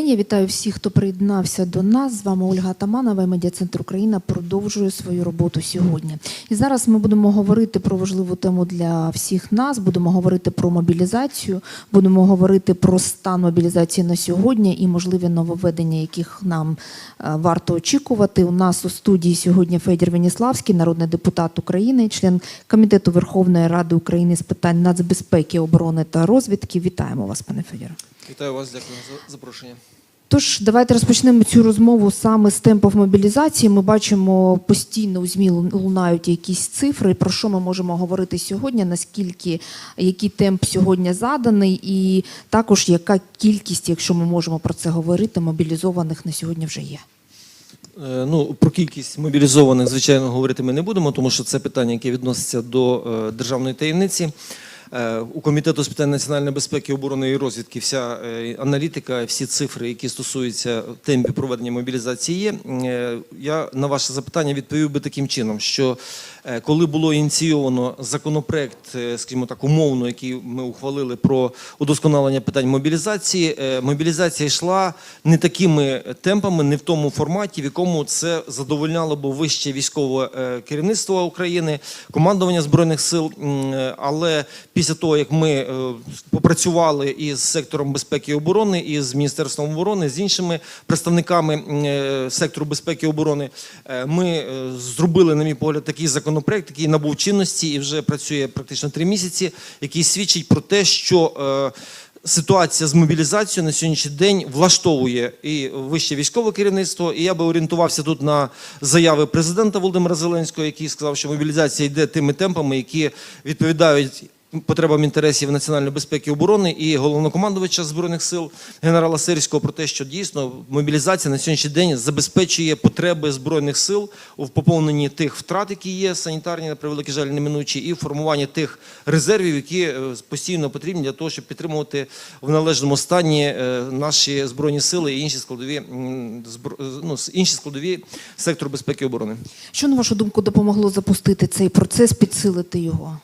Я вітаю всіх, хто приєднався до нас. З вами Ольга Атаманова. і Медіа-центр Україна продовжує свою роботу сьогодні. І зараз ми будемо говорити про важливу тему для всіх нас. Будемо говорити про мобілізацію, будемо говорити про стан мобілізації на сьогодні і можливі нововведення, яких нам е, варто очікувати. У нас у студії сьогодні Федір Веніславський, народний депутат України, член комітету Верховної Ради України з питань нацбезпеки, оборони та розвідки. Вітаємо вас, пане Федоре. Вітаю вас, дякую за запрошення. Тож давайте розпочнемо цю розмову саме з темпів мобілізації. Ми бачимо постійно у ЗМІ лунають якісь цифри. Про що ми можемо говорити сьогодні? Наскільки який темп сьогодні заданий, і також яка кількість, якщо ми можемо про це говорити, мобілізованих на сьогодні вже є. Е, Ну, про кількість мобілізованих, звичайно, говорити ми не будемо, тому що це питання, яке відноситься до е, державної таємниці. Е, У комітету з питань національної безпеки, оборони і розвідки вся е, аналітика, всі цифри, які стосуються темпів проведення мобілізації, є. Е, Я на ваше запитання відповів би таким чином, що коли було ініційовано законопроект, е, скажімо так, умовно, який ми ухвалили про удосконалення питань мобілізації, е, мобілізація йшла не такими темпами, не в тому форматі, в якому це задовольняло б вище військове е, керівництво України, командування збройних сил. Е, Але після того, як ми е, попрацювали із сектором безпеки і оборони, і з міністерством оборони, з іншими представниками е, сектору безпеки і оборони, е, ми е, зробили, на мій погляд, такий законопроект, який набув чинності і вже працює практично три місяці, який свідчить про те, що е, Ситуація з мобілізацією на сьогоднішній день влаштовує і вище військове керівництво. І я би орієнтувався тут на заяви президента Володимира Зеленського, який сказав, що мобілізація йде тими темпами, які відповідають потребам інтересів національної безпеки і оборони і головнокомандувача збройних сил генерала Сирського про те, що дійсно мобілізація на сьогоднішній день забезпечує потреби збройних сил в поповненні тих втрат, які є санітарні, на превеликий жаль, неминучі, і в формуванні тих резервів, які е, постійно потрібні для того, щоб підтримувати в належному стані е, наші збройні сили і інші складові м, ну, інші складові сектору безпеки і оборони. Що на вашу думку допомогло запустити цей процес, підсилити його?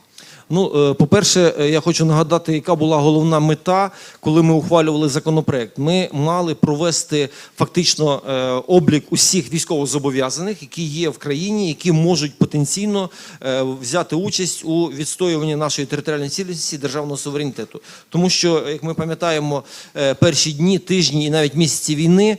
Ну, е, по-перше, е, я хочу нагадати, яка була головна мета, коли ми ухвалювали законопроект. Ми мали провести фактично е, облік усіх військовозобов'язаних, які є в країні, які можуть потенційно взяти участь у відстоюванні нашої територіальної цілісності державного суверенітету. Тому що, як ми пам'ятаємо, перші дні, тижні і навіть місяці війни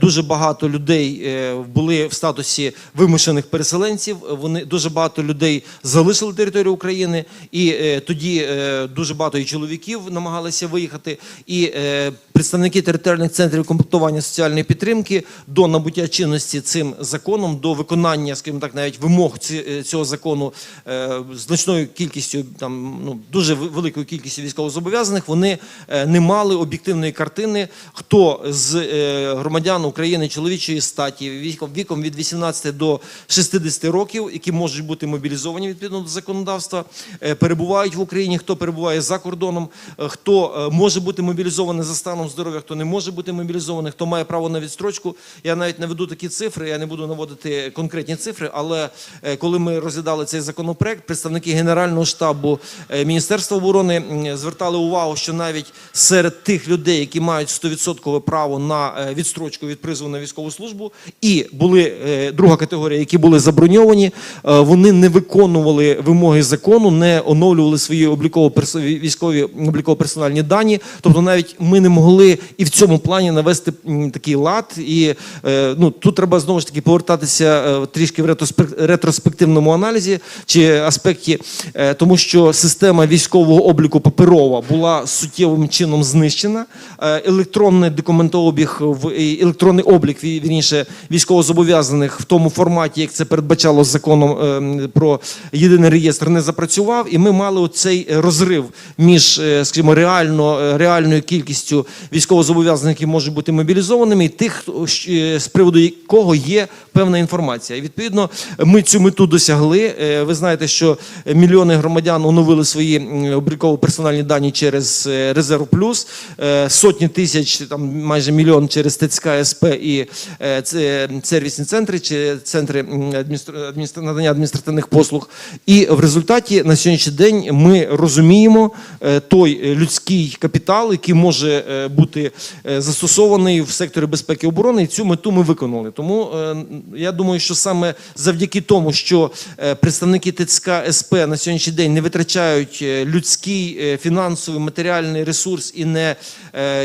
дуже багато людей були в статусі вимушених переселенців. Вони дуже багато людей залишили територію України, і е, тоді е, дуже багато і чоловіків намагалися виїхати. І е, представники територіальних центрів комплектування соціальної підтримки до набуття чинності цим законом, до виконання, скажімо так, навіть вимог ці- е, цього закону е, значною кількістю, там ну дуже великою кількістю військовозобов'язаних, вони е, не мали об'єктивної картини, хто з е, громадян України чоловічої статі віком, віком від 18 до 60 років, які можуть бути мобілізовані відповідно до законодавства, е, перебувають в Україні, хто перебуває за кордоном, е, хто е, може бути мобілізований за станом здоров'я, хто не може бути мобілізований, хто має право на відстрочку. Я навіть наведу такі цифри, я не буду наводити конкретні цифри, але е, коли ми розглядали цей законопроект, представники Генерального штабу е, Міністерства оборони звертали увагу, що навіть серед тих людей, які мають 100% право на е, відстрочку від призову на військову службу, і були е, друга категорія, які були заброньовані, е, вони не виконували вимоги закону, не оновлювали свої обліково військові обліково-персональні дані. Тобто, навіть ми не могли і в цьому плані навести такий лад. І е, ну тут треба знову ж таки повертатися е, трішки в ретроспективному аналізі чи аспекті, е, тому що система військового обліку паперова була суттєвим чином знищена. Електронний документообіг в електронний облік ві- вірніше військовозобов'язаних в тому форматі, як це передбачало законом е, про єдиний реєстр, не запрацював, і ми мали оцей розрив між, е, скажімо, реально е, реальною кількістю військовозобов'язаних, які можуть бути мобілізованими, і тих, е, з приводу якого є певна інформація. І відповідно ми цю мету досягли. Е, Ви знаєте, що мільйони громадян оновили свої обліково-персональні дані через е, резерв плюс, е, сотні тисяч, там майже мільйон через ТЦК СП і е, сервісні центри чи центри адміністр... надання адміністративних послуг. І в результаті на сьогоднішній сьогоднішній день ми розуміємо е, той е, людський капітал, який може е, бути застосований в секторі безпеки і оборони, і цю мету ми виконали. Тому я думаю, що саме завдяки тому, що представники ТЦК СП на сьогоднішній день не витрачають людський, фінансовий, матеріальний ресурс і не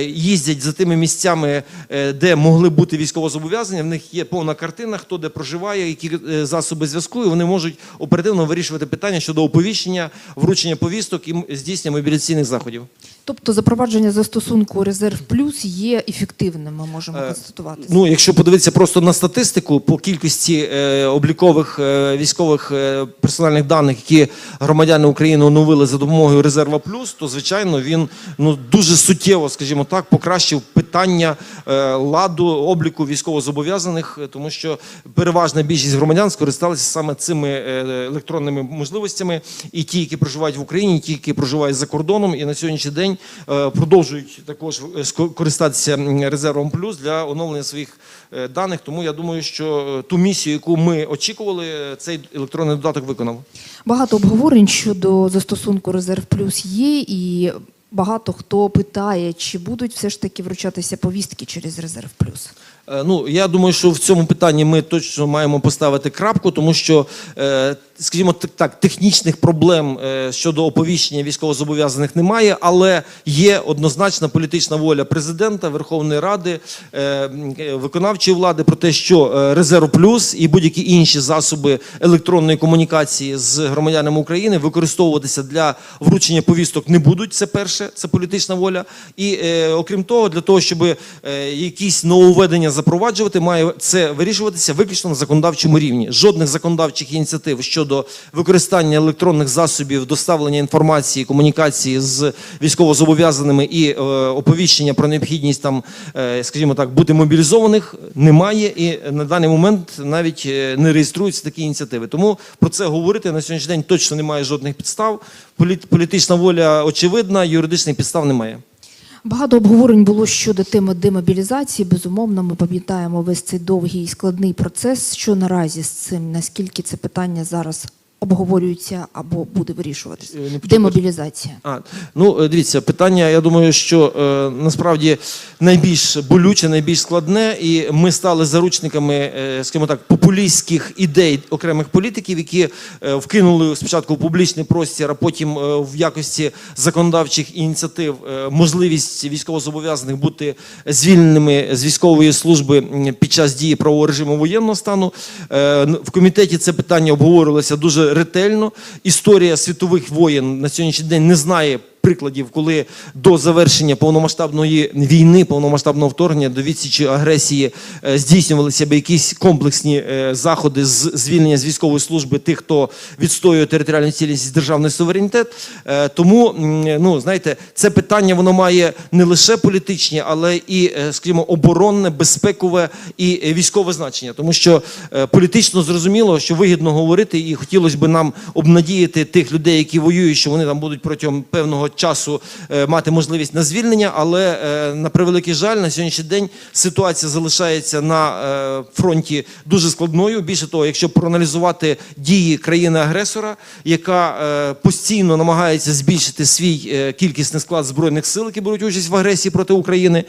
їздять за тими місцями, е, де могли бути військовозобов'язання. в них є повна картина, хто де проживає, які е, засоби зв'язку, і вони можуть оперативно вирішувати питання щодо оповіщення, вручення повісток і здійснення мобілізаційних заходів. Тобто запровадження застосунку резерв плюс є ефективним, ми можемо Е, констатувати. Ну, якщо подивитися просто на статистику по кількості е, облікових е, військових е, персональних даних, які громадяни України оновили за допомогою резерва плюс, то звичайно він ну дуже суттєво, скажімо так, покращив питання е, ладу обліку військовозобов'язаних, е, тому що переважна більшість громадян скористалися саме цими е, електронними можливостями, і ті, які проживають в Україні, і ті, які проживають за кордоном, і на сьогоднішній день е, продовжують також е, ско- користатися резервом плюс для оновлення своїх е, даних. Тому я думаю, що е, ту місію, яку ми очікували, цей електронний додаток виконав. Багато обговорень щодо застосунку резерв плюс є, і багато хто питає, чи будуть все ж таки вручатися повістки через резерв плюс. Ну, я думаю, що в цьому питанні ми точно маємо поставити крапку, тому що, е, скажімо так, технічних проблем е, щодо оповіщення військовозобов'язаних немає, але є однозначна політична воля президента, Верховної Ради, е, виконавчої влади про те, що е, резерв плюс і будь-які інші засоби електронної комунікації з громадянами України використовуватися для вручення повісток не будуть. Це перше, це політична воля. І окрім того, для того, щоб якісь нововведення запроваджувати, має це вирішуватися виключно на законодавчому рівні. Жодних законодавчих ініціатив щодо використання електронних засобів доставлення інформації, комунікації з військовозобов'язаними і е, оповіщення про необхідність там, е, скажімо так, бути мобілізованих немає. І на даний момент навіть е, не реєструються такі ініціативи. Тому про це говорити на сьогоднішній день точно немає жодних підстав. Політична воля очевидна, юридичних підстав немає. Багато обговорень було щодо теми демобілізації. Безумовно, ми пам'ятаємо весь цей довгий і складний процес. Що наразі з цим? Наскільки це питання зараз обговорюється або буде вирішуватися? Е, Демобілізація. А, ну е, дивіться, питання, я думаю, що е, насправді найбільш болюче, найбільш складне, і ми стали заручниками, е, скажімо так, популістських ідей окремих політиків, які е, вкинули спочатку в публічний простір, а потім е, в якості законодавчих ініціатив е, можливість військовозобов'язаних бути звільненими з військової служби під час дії правового режиму воєнного стану. Е, В комітеті це питання обговорювалося дуже ретельно. Історія світових воєн на сьогоднішній день не знає. Прикладів, коли до завершення повномасштабної війни, повномасштабного вторгнення до відсічі агресії е, здійснювалися б якісь комплексні е, заходи з звільнення з військової служби тих, хто відстоює територіальну цілісність державний суверенітет. Е, Тому ну знаєте, це питання воно має не лише політичні, але і, скажімо, оборонне, безпекове і військове значення. Тому що політично зрозуміло, що вигідно говорити, і хотілося б нам обнадіяти тих людей, які воюють, що вони там будуть протягом певного часу е, мати можливість на звільнення. Але е, на превеликий жаль, на сьогоднішній день ситуація залишається на е, фронті дуже складною. Більше того, якщо проаналізувати дії країни-агресора, яка постійно намагається збільшити свій кількісний склад збройних сил, які беруть участь в агресії проти України.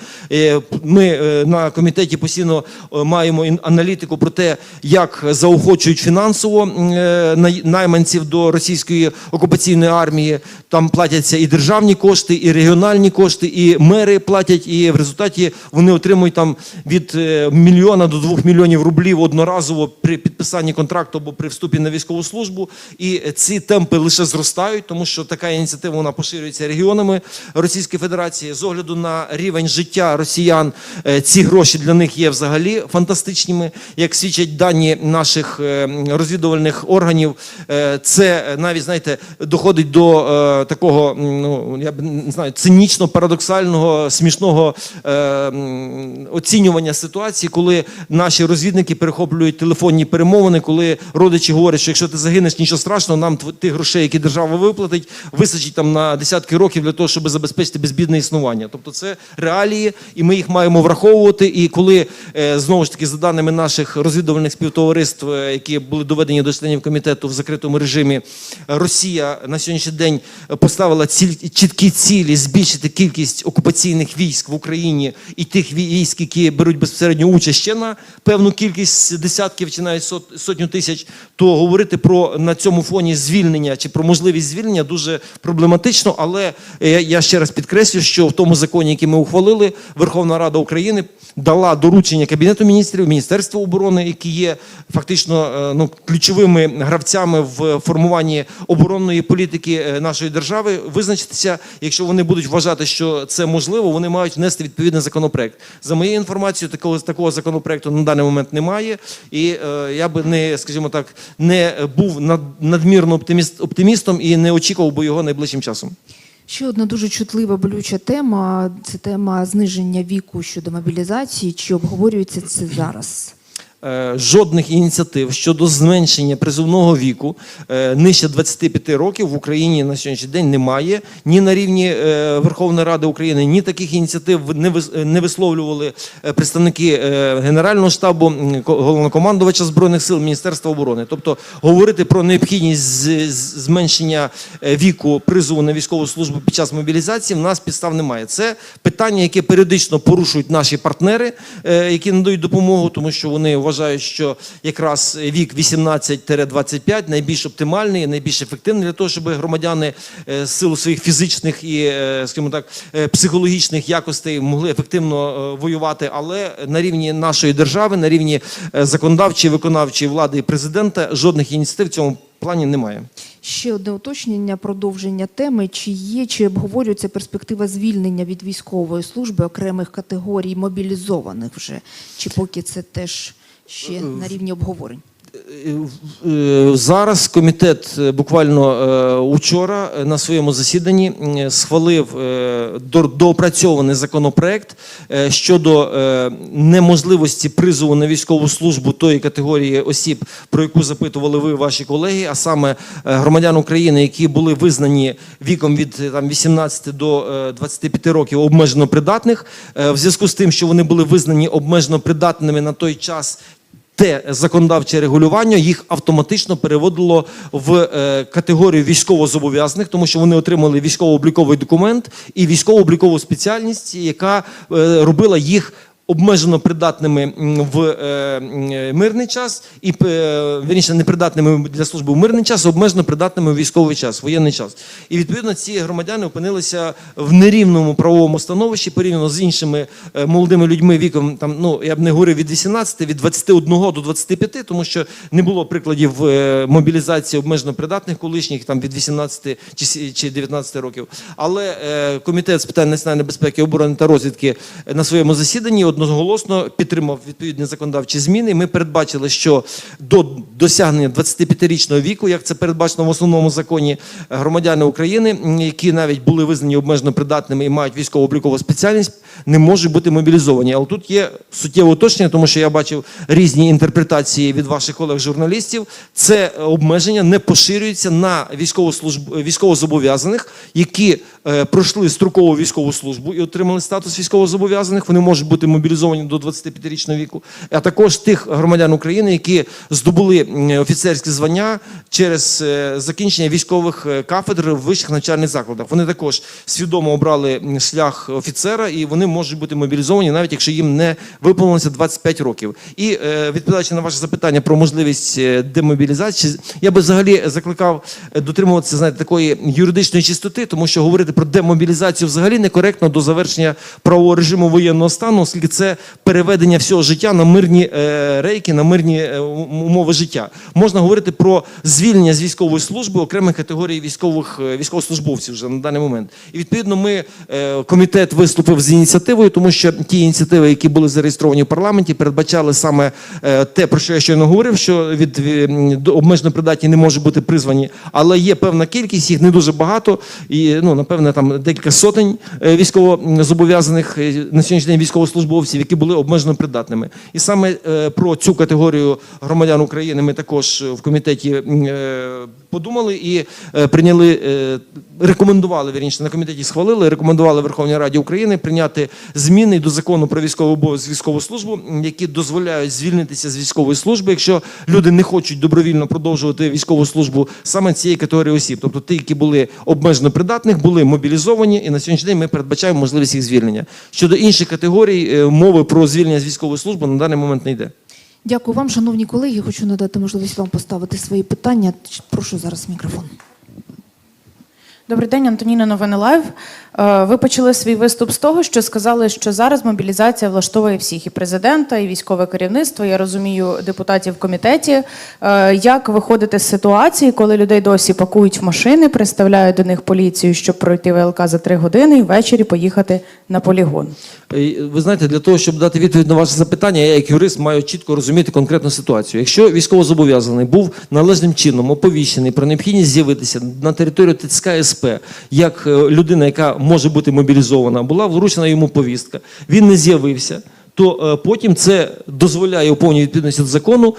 Ми на комітеті постійно маємо аналітику про те, як заохочують фінансово найманців до російської окупаційної армії. Там платяться і державні кошти, і регіональні кошти, і мери платять. І в результаті вони отримують там від е, мільйона до двох мільйонів рублів одноразово при підписанні контракту або при вступі на військову службу. І ці темпи лише зростають, тому що така ініціатива вона поширюється регіонами Російської Федерації. З огляду на рівень життя росіян, е, ці гроші для них є взагалі фантастичними. Як свідчать дані наших е, розвідувальних органів, це навіть знаєте доходить до такого ну я б не знаю цинічно, парадоксального, смішного е, оцінювання ситуації, коли наші розвідники перехоплюють телефонні перемовини, коли родичі говорять, що якщо ти загинеш, нічого страшного, нам тих грошей, які держава виплатить, вистачить там на десятки років для того, щоб забезпечити безбідне існування. Тобто це реалії, і ми їх маємо враховувати. І коли е, знову ж таки, за даними наших розвідувальних співтовариств, е, які були доведені до членів комітету в закритому режимі, Росія на сьогоднішній день поставила ціль, чіткі цілі збільшити кількість окупаційних військ в Україні і тих військ, які беруть безпосередню участь ще на певну кількість десятків чи навіть сот, сотню тисяч, то говорити про на цьому фоні звільнення чи про можливість звільнення дуже проблематично. Але е, я ще раз підкреслю, що в тому законі, який ми ухвалили, Верховна Рада України дала доручення Кабінету міністрів, Міністерству оборони, які є фактично е, ну, ключовими гравцями в формуванні оборонної політики е, нашої держави, визначитися, якщо вони будуть вважати, що це можливо, вони мають внести відповідний законопроект. За моєю інформацією, такого такого законопроекту на даний момент немає. І е, я би не, скажімо так, не був над, надмірно оптиміст, оптимістом і не очікував би його найближчим часом. Ще одна дуже чутлива болюча тема це тема зниження віку щодо мобілізації. Чи обговорюється це зараз? Е, жодних ініціатив щодо зменшення призовного віку е, нижче 25 років в Україні на сьогоднішній день немає. Ні на рівні е, Верховної Ради України, ні таких ініціатив не вис- не висловлювали представники Генерального штабу, головнокомандувача збройних сил Міністерства оборони. Тобто говорити про необхідність зменшення віку призову на військову службу під час мобілізації в нас підстав немає. Це питання, яке періодично порушують наші партнери, які надають допомогу, тому що вони вважають, що якраз вік 18-25 найбільш оптимальний, найбільш ефективний для того, щоб громадяни е, з силу своїх фізичних і, е, скажімо так, е, психологічних якостей могли ефективно воювати. Але на рівні нашої держави, на рівні законодавчої, виконавчої влади і президента жодних ініціатив в цьому плані немає. Ще одне уточнення, продовження теми. Чи є, чи обговорюється перспектива звільнення від військової служби окремих категорій мобілізованих вже? Чи поки це теж ще на рівні обговорень? Е, Зараз комітет е, буквально е, учора е, на своєму засіданні схвалив е, до- доопрацьований законопроект е, щодо е, неможливості призову на військову службу тої категорії осіб, про яку запитували ви, ваші колеги, а саме е, громадян України, які були визнані віком від е, там 18 до е, 25 років обмежено придатних, Е, в зв'язку з тим, що вони були визнані обмежено придатними на той час те законодавче регулювання їх автоматично переводило в е, категорію військовозобов'язаних, тому що вони отримали військово-обліковий документ і військово-облікову спеціальність, яка е, робила їх. Обмежено придатними в е, мирний час і е, вірніше непридатними для служби в мирний час, обмежено придатними в військовий час, воєнний час. І відповідно ці громадяни опинилися в нерівному правовому становищі порівняно з іншими е, молодими людьми віком. Там ну я б не говорив від 18, від 21 до 25, тому що не було прикладів мобілізації обмежено придатних колишніх там від 18 чи сі- чи 19 років. Але комітет з питань національної безпеки, оборони та розвідки на своєму засіданні одноголосно підтримав відповідні законодавчі зміни. Ми передбачили, що до досягнення 25-річного віку, як це передбачено в основному законі, громадяни України, які навіть були визнані обмежено придатними і мають військово-облікову спеціальність, не можуть бути мобілізовані. Але тут є суттєве уточнення, тому що я бачив різні інтерпретації від ваших колег-журналістів. Це обмеження не поширюється на військовозобов'язаних, які е, пройшли строкову військову службу і отримали статус військовозобов'язаних. Вони можуть бути мобілізовані до 25-річного віку, а також тих громадян України, які здобули офіцерські звання через е, закінчення військових е, кафедр в вищих навчальних закладах. Вони також свідомо обрали шлях офіцера, і вони можуть бути мобілізовані, навіть якщо їм не виповнилося 25 років. І е, відповідаючи на ваше запитання про можливість демобілізації, я би взагалі закликав дотримуватися знаєте, такої юридичної чистоти, тому що говорити про демобілізацію взагалі некоректно до завершення правового режиму воєнного стану, оскільки це переведення всього життя на мирні е, рейки, на мирні е, умови життя. Можна говорити про звільнення з військової служби окремих категорій військових е, військовослужбовців вже на даний момент. І відповідно, ми комітет виступив з ініціативою, тому що ті ініціативи, які були зареєстровані в парламенті, передбачали саме те, про що я щойно говорив, що від обмежено придатні не можуть бути призвані, але є певна кількість, їх не дуже багато, і ну напевне там декілька сотень військовозобов'язаних на сьогоднішній день військовослужбовців, які були обмежено придатними. І саме е, про цю категорію громадян України ми також в комітеті е, подумали і е, прийняли, рекомендували вірніше на комітеті схвалили, рекомендували Верховній Раді України прийняти зміни до закону про військову обов'язок військову службу, які дозволяють звільнитися з військової служби, якщо люди не хочуть добровільно продовжувати військову службу саме цієї категорії осіб, тобто ті, які були обмежено придатних, були мобілізовані, і на сьогоднішній день ми передбачаємо можливість їх звільнення. Щодо інших категорій, е, мови про звільнення з військової служби на даний момент не йде. Дякую вам, шановні колеги. Хочу надати можливість вам поставити свої питання. Прошу зараз мікрофон. Добрий день, Антоніна Новини Лайв. Е, Ви почали свій виступ з того, що сказали, що зараз мобілізація влаштовує всіх і президента, і військове керівництво. Я розумію депутатів в комітеті. Е, Як виходити з ситуації, коли людей досі пакують в машини, приставляють до них поліцію, щоб пройти ВЛК за три години і ввечері поїхати на полігон? Е, Ви знаєте, для того, щоб дати відповідь на ваше запитання, я як юрист маю чітко розуміти конкретну ситуацію. Якщо військовозобов'язаний був належним чином оповіщений про необхідність з'явитися на територію ТЦК СП як е, людина, яка може бути мобілізована, була вручена йому повістка, він не з'явився. То е, потім це дозволяє у повній відповідності до закону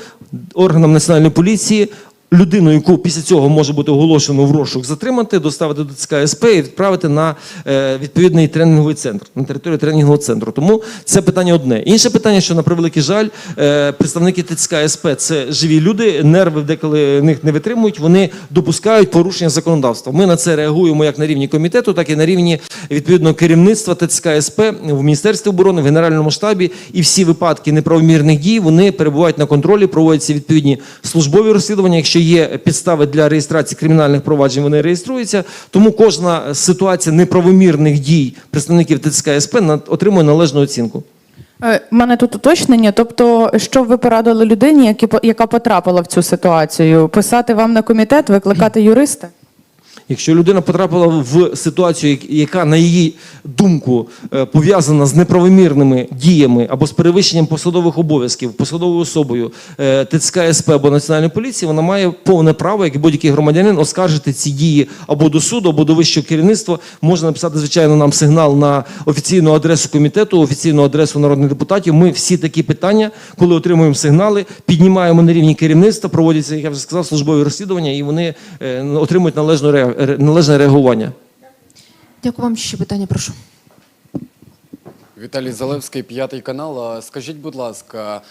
органам національної поліції людину, яку після цього може бути оголошено в розшук, затримати, доставити до ЦК СП і відправити на е, відповідний тренінговий центр, на територію тренінгового центру. Тому це питання одне. Інше питання, що на превеликий жаль, е, представники ТЦК СП це живі люди, нерви деколи них не витримують, вони допускають порушення законодавства. Ми на це реагуємо як на рівні комітету, так і на рівні відповідного керівництва ТЦК СП в Міністерстві оборони, в Генеральному штабі. І всі випадки неправомірних дій вони перебувають на контролі, проводяться відповідні службові розслідування. Якщо є підстави для реєстрації кримінальних проваджень, вони реєструються. Тому кожна ситуація неправомірних дій представників ТЦК СП отримує належну оцінку. Е, У мене тут уточнення. Тобто, що ви порадили людині, яка потрапила в цю ситуацію? Писати вам на комітет, викликати юриста? Якщо людина потрапила в ситуацію, яка, на її думку, е, пов'язана з неправомірними діями або з перевищенням посадових обов'язків посадовою особою е, ТЦК СП або Національної поліції, вона має повне право, як і будь-який громадянин, оскаржити ці дії або до суду, або до вищого керівництва. Можна написати, звичайно, нам сигнал на офіційну адресу комітету, офіційну адресу народних депутатів. Ми всі такі питання, коли отримуємо сигнали, піднімаємо на рівні керівництва, проводяться, як я вже сказав, службові розслідування, і вони е, отримують належну ре- ре- належне реагування. Дякую вам. Ще питання, прошу. Віталій Залевський, п'ятий канал. Скажіть, будь ласка,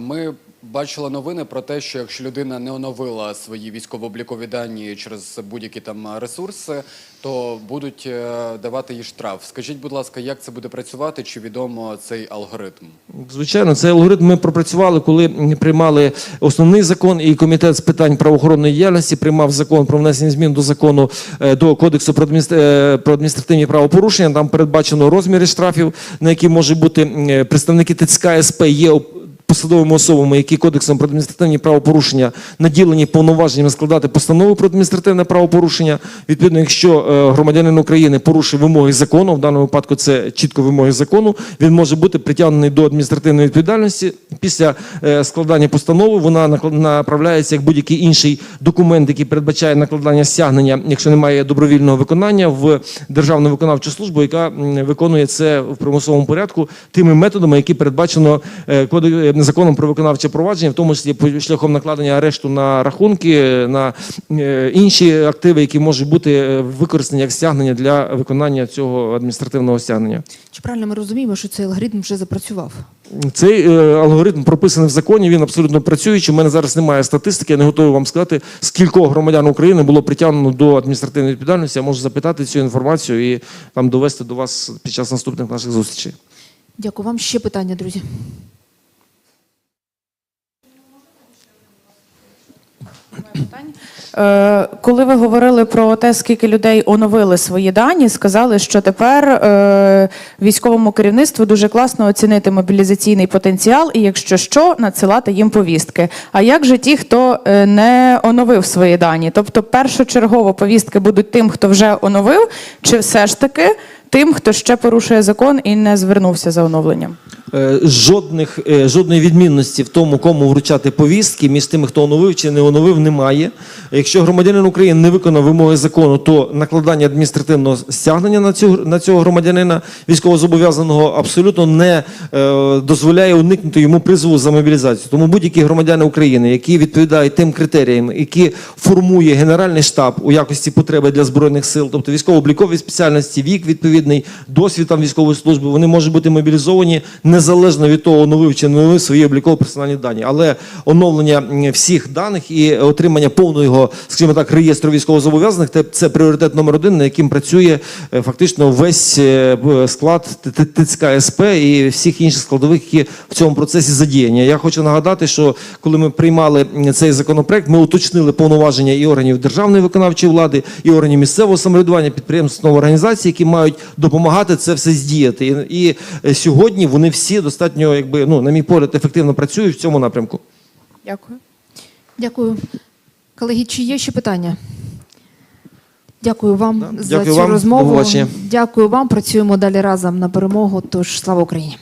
ми бачили новини про те, що якщо людина не оновила свої військово-облікові дані через будь-які там ресурси, то будуть е, давати їй штраф. Скажіть, будь ласка, як це буде працювати? Чи відомо цей алгоритм? Звичайно, цей алгоритм ми пропрацювали, коли приймали основний закон, і комітет з питань правоохоронної діяльності приймав закон про внесення змін до закону е, до кодексу про е, адміністративні правопорушення. Там передбачено розміри штрафів, на які можуть бути представники ТЦК СП є посадовими особами, які кодексом про адміністративні правопорушення наділені повноваженнями складати постанову про адміністративне правопорушення. Відповідно, якщо е, громадянин України порушив вимоги закону, в даному випадку це чітко вимоги закону, він може бути притягнений до адміністративної відповідальності. Після е, складання постанови вона направляється як будь-який інший документ, який передбачає накладання стягнення, якщо немає добровільного виконання в державну виконавчу службу, яка виконує це в примусовому порядку тими методами, які передбачено е, коде- е, законом про виконавче провадження, в тому числі шляхом накладення арешту на рахунки, на е, інші активи, які можуть бути е, використані як стягнення для виконання цього адміністративного стягнення. Чи правильно ми розуміємо, що цей алгоритм вже запрацював? Цей е, алгоритм прописаний в законі. Він абсолютно працюючий. У мене зараз немає статистики. Я не готовий вам сказати, скількох громадян України було притягнено до адміністративної відповідальності. Я можу запитати цю інформацію і там довести до вас під час наступних наших зустрічей. Дякую вам. Ще питання, друзі. Питань. Е, Коли ви говорили про те, скільки людей оновили свої дані, сказали, що тепер е, військовому керівництву дуже класно оцінити мобілізаційний потенціал і, якщо що, надсилати їм повістки. А як же ті, хто е, не оновив свої дані? Тобто, першочергово повістки будуть тим, хто вже оновив, чи все ж таки тим, хто ще порушує закон і не звернувся за оновленням? Е, Жодних, е, жодної відмінності в тому, кому вручати повістки між тими, хто оновив чи не оновив, немає. Якщо громадянин України не виконав вимоги закону, то накладання адміністративного стягнення на цього, на цього громадянина військовозобов'язаного абсолютно не е, дозволяє уникнути йому призову за мобілізацію. Тому будь-які громадяни України, які відповідають тим критеріям, які формує Генеральний штаб у якості потреби для збройних сил, тобто військово-облікові спеціальності, вік відповідний, досвід там військової служби, вони можуть бути мобілізовані незалежно від того, оновив чи не оновив свої обліково-персональні дані. Але оновлення всіх даних і отримання повного, скажімо так, реєстру військовозобов'язаних це- пріоритет номер один, на яким працює е, фактично весь е, склад ТЦК СП і всіх інших складових, які в цьому процесі задіяні. Я хочу нагадати, що коли ми приймали цей законопроект, ми уточнили повноваження і органів державної виконавчої влади, і органів місцевого самоврядування, підприємств організацій, які мають допомагати це все здіяти. І, і е, сьогодні вони всі достатньо, якби ну на мій погляд, ефективно працюють в цьому напрямку. Дякую. Дякую. Колеги, чи є ще питання? Дякую вам Да. за Дякую цю вам. Розмову. Дякую вам. Працюємо далі разом на перемогу. Тож слава Україні.